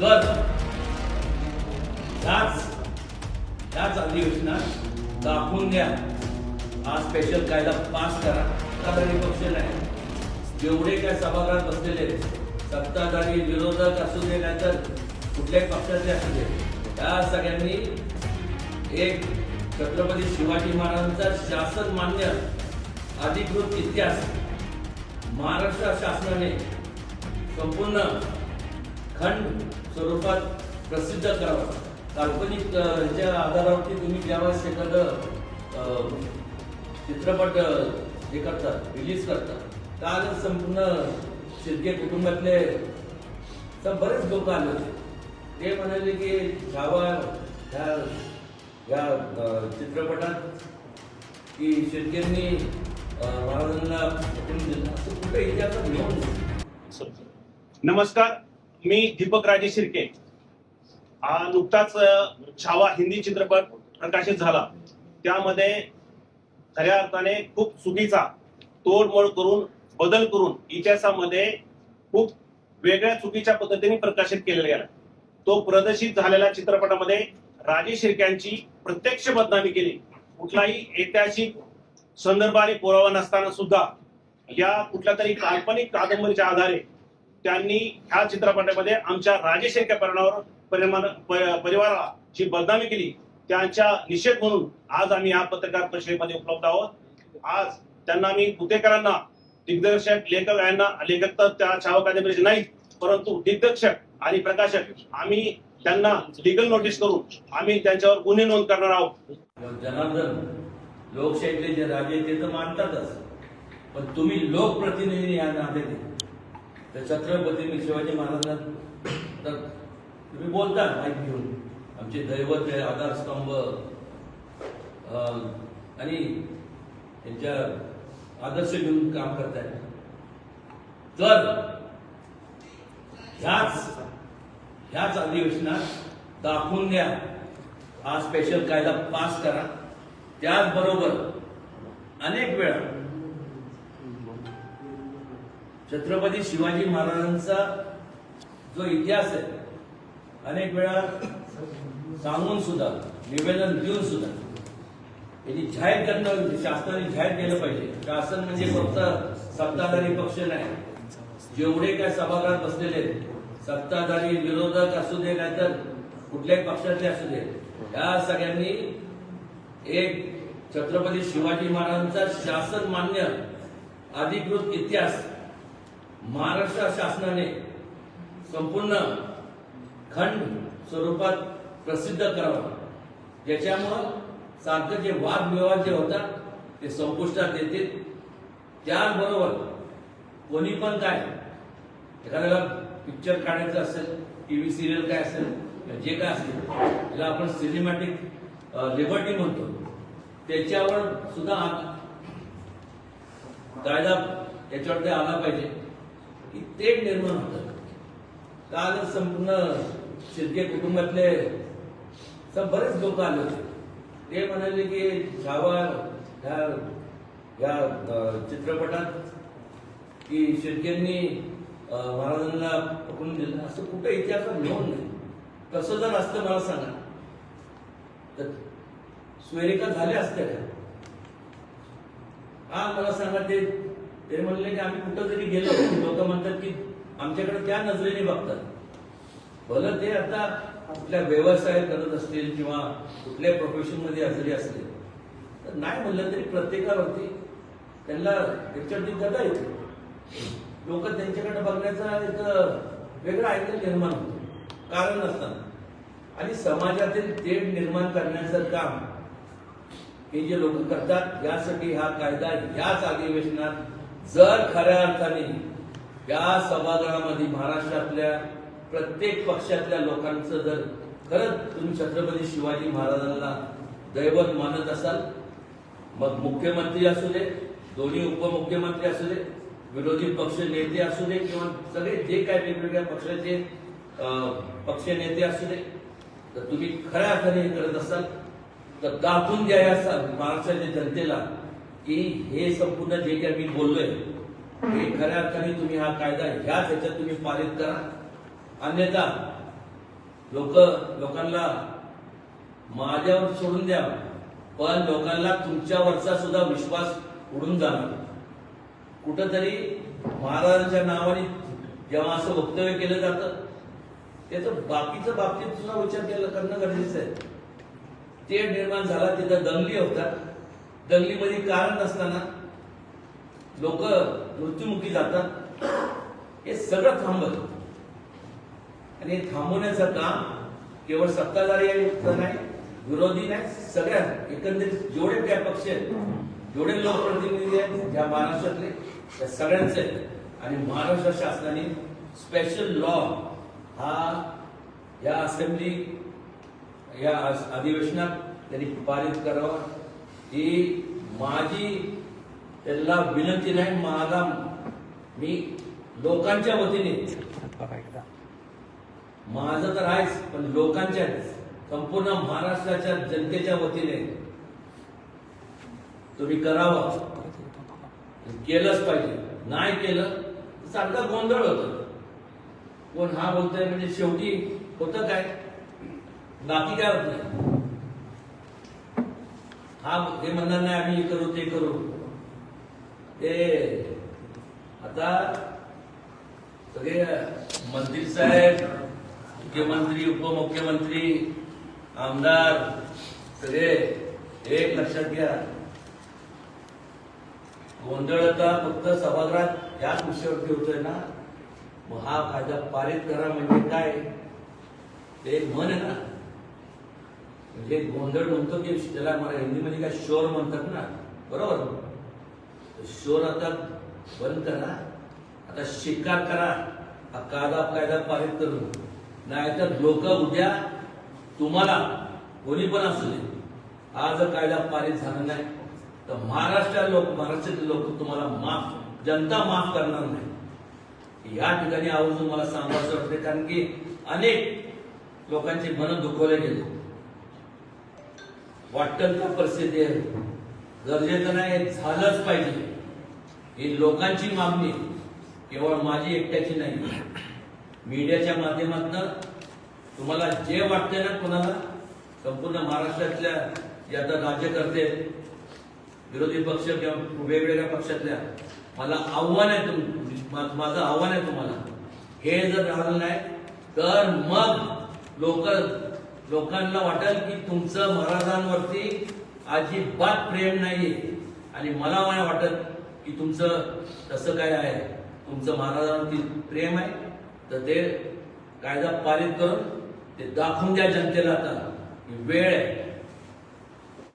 तर ह्याच ह्याच अधिवेशनात दाखवून द्या. हा स्पेशल कायदा पास करा. सत्ताधारी पक्ष नाही. जेवढे काय सभागृहात बसलेले सत्ताधारी विरोधक असू दे नाहीतर कुठल्याही पक्षाचे असू दे त्या सगळ्यांनी एक छत्रपती शिवाजी महाराजांचा शासन मान्य अधिकृत इतिहास महाराष्ट्र शासनाने संपूर्ण खंड स्वरूपात प्रसिद्ध करावा. काल्पनिक ह्याच्या आधारावरती तुम्ही ज्यावेळेस एखादं चित्रपट हे करतात रिलीज करतात काल संपूर्ण शिर्के कुटुंबातले तर बरेच लोक आले होते. ते म्हणाले की छावा ह्या ह्या चित्रपटात की शिर्केंनी महाराजांना पकडून दिलं. असं कुठे इतिहासात नमस्कार. मी दीपक राजे शिर्के. नुकताच छावा हिंदी चित्रपट प्रकाशित झाला. त्यामध्ये खऱ्या अर्थाने खूप चुकीचा तोडमोड करून बदल करून इतिहासामध्ये खूप वेगळ्या चुकीच्या पद्धतीने प्रकाशित केलेला गेला. तो प्रदर्शित झालेल्या चित्रपटामध्ये राजे शिर्क्यांची प्रत्यक्ष बदनामी केली. कुठलाही ऐतिहासिक संदर्भाने पुरावा नसताना सुद्धा या कुठल्या तरी काल्पनिक कादंबरीच्या आधारे त्यांनी ह्या चित्रपटामध्ये आमच्या राजेश परिणामावर परिणाम परिवाराची बदनामी केली त्यांच्या निषेध म्हणून आज आम्ही या पत्रकार परिषदेमध्ये उपलब्ध आहोत. आज त्यांना मी कुतेकरांना दिग्दर्शक लेखक यांना लेखक तर त्या छावा कादंबरीचे परंतु दिग्दर्शक आणि प्रकाशक आम्ही त्यांना लिगल नोटीस करून आम्ही त्यांच्यावर गुन्हे नोंद करणार आहोत. जनार्दन लोकशाहीतले जे राजे ते तर मानतातच. पण तुम्ही लोकप्रतिनिधी या नात्याने तर छत्रपती मी शिवाजी महाराजांना तर तुम्ही बोलता माहीत घेऊन. आमचे दैवत आहे आधारस्तंभ अं, आणि त्यांच्या आदर्श घेऊन काम करताय. तर ह्याच ह्याच अधिवेशनात दाखवून द्या. हा स्पेशल कायदा पास करा. त्याचबरोबर अनेक वेळा छत्रपती शिवाजी महाराजांचा जो इतिहास आहे अनेक वेळा सांगून सुद्धा निवेदन देऊन सुद्धा याची जाहीर करणं शासनाने जाहीर केलं पाहिजे. शासन म्हणजे फक्त सत्ताधारी पक्ष नाही. जेवढे काय सभागृहात बसलेले आहेत, सत्ताधारी विरोधक असू दे नाहीतर कुठल्याही पक्षाचे असू दे या सगळ्यांनी एक छत्रपती शिवाजी महाराजांचा शासन मान्य अधिकृत इतिहास महाराष्ट्र शासनाने संपूर्ण खंड स्वरूपात प्रसिद्ध करावा. ज्याच्यामुळं सारखं जे वादविवाद जे होतात ते संपुष्टात येतील. त्याचबरोबर कोणी पण काय एखाद्याला पिक्चर काढायचं असेल टी व्ही सिरियल काय असेल जे काय असेल त्याला आपण सिनेमॅटिक लिबर्टी म्हणतो त्याच्यावर सुद्धा कायदा त्याच्यावर ते आला पाहिजे. की ते निर्माण होतं काल संपूर्ण शिर्के कुटुंबातले सब बरेच लोक आले होते. ते म्हणाले की छावा ह्या ह्या चित्रपटात की शिर्केंनी महाराजांना पकडून दिलं. असं कुठं इतिहासात नोंद नाही. कसं जर असतं मला सांगा. तर स्वेरिका झाल्या असत्या का? हा मला सांगा ते ते म्हणले की आम्ही कुठं जरी गेलो लोक म्हणतात की आमच्याकडे त्या नजरेने बघतात. भलं ते आता कुठल्या व्यवसाय करत असतील किंवा कुठल्या प्रोफेशनमध्ये हजरी असतील. तर नाही म्हणलं तरी प्रत्येकावरती त्यांना त्याच्यावरती गदा येते. लोक त्यांच्याकडे बघण्याचा एक वेगळा ऐकल निर्माण होतो. कारण नसताना. आणि समाजातील तेढ निर्माण करण्याचं काम हे जे लोक करतात यासाठी हा कायदा याच अधिवेशनात जर खऱ्या अर्थाने या सभागृहामध्ये महाराष्ट्रातल्या प्रत्येक पक्षातल्या लोकांचं जर खरंच तुम्ही छत्रपती शिवाजी महाराजांना दैवत मानत असाल मग मुख्यमंत्री असू दे दोन्ही उपमुख्यमंत्री असू दे विरोधी पक्ष नेते असू दे किंवा सगळे जे काय वेगवेगळ्या पक्षाचे पक्ष नेते असू दे तर तुम्ही खऱ्या अर्थाने करत असाल तर दाखवून द्या या महाराष्ट्राच्या जनतेला की हे संपूर्ण जे काही मी बोललोय हे खऱ्या अर्थाने तुम्ही हा कायदा ह्याच ह्याच्यात तुम्ही पारित करा. अन्यथा लोक लोकांना माझ्यावर सोडून द्या पण लोकांना तुमच्यावरचा सुद्धा विश्वास उडून जाणार कुठंतरी महाराजांच्या नावाने जेव्हा असं वक्तव्य केलं जातं त्याचं बाकीचं बाबतीत सुद्धा विचार केला करणं गरजेचं आहे. ते निर्माण झाला तिथं दंगली होतात दंगलीमध्ये कारण नसताना लोक मृत्युमुखी जातात. हे सगळं थांबत आणि थांबवण्याचं काम केवळ सत्ताधारी नाही विरोधी नाही सगळ्या एकंदरीत जेवढे काय पक्ष आहेत जेवढे लोकप्रतिनिधी आहेत ज्या महाराष्ट्रातले त्या सगळ्यांचे आहेत. आणि महाराष्ट्र शासनाने स्पेशल लॉ हा या असेंब्ली या अधिवेशनात त्यांनी पारित करावा. ही माझी त्यांना विनंती नाही माझा मी लोकांच्या वतीने. माझं तर आहेच पण लोकांच्या संपूर्ण महाराष्ट्राच्या जनतेच्या वतीने. तुम्ही करावं. केलंच पाहिजे. नाही केलं तर गोंधळ होत. कोण हा बोलतोय म्हणजे शेवटी होतं काय? बाकी काय होत नाही. हा हे म्हणणार नाही आम्ही हे करू ते करू. ते आता सगळे मंत्री साहेब मुख्यमंत्री उपमुख्यमंत्री आमदार सगळे एक लक्षात घ्या. गोंधळ आता फक्त सभागृहात याच विषयावरती होतोय ना? मग हा कायदा पारित करा म्हणजे काय? ते एक आहे ना? म्हणजे गोंधळ म्हणतो की त्याला मला हिंदीमध्ये काय शोर म्हणतात ना बरोबर? शोर आता बंद करा. आता शिकार करा. हा कायदा कायदा पारित करून. नाहीतर लोक उद्या तुम्हाला कोणी पण असू दे. हा जर कायदा पारित झाला नाही तर महाराष्ट्र लोक महाराष्ट्रातील लोक तुम्हाला माफ जनता माफ करणार नाही. या ठिकाणी आवर्जून मला सांगायचं वाटते कारण की अनेक लोकांचे मन दुखवले गेले. वाटतं त्या परिस्थिती आहे? गरजेचं नाही झालंच पाहिजे. ही लोकांची मागणी केवळ माझी एकट्याची नाही. मीडियाच्या माध्यमातून तुम्हाला जे वाटते ना कोणाला संपूर्ण महाराष्ट्रातल्या जे आता राज्यकर्ते विरोधी पक्ष किंवा वेगवेगळ्या पक्षातल्या मला आव्हान आहे तुम मा- माझं आव्हान आहे तुम्हाला. हे जर झालं नाही तर मग लोक लोकांना वाटेल की तुमचं महाराजांवरती अजिबात प्रेम नाही आणि मला नाही वाटत की तुमचं तसं काय आहे. तुमचं महाराजांवरती प्रेम आहे. तर ते कायदा पारित करून ते दाखवून द्या जनतेला आता. की वेळ आहे.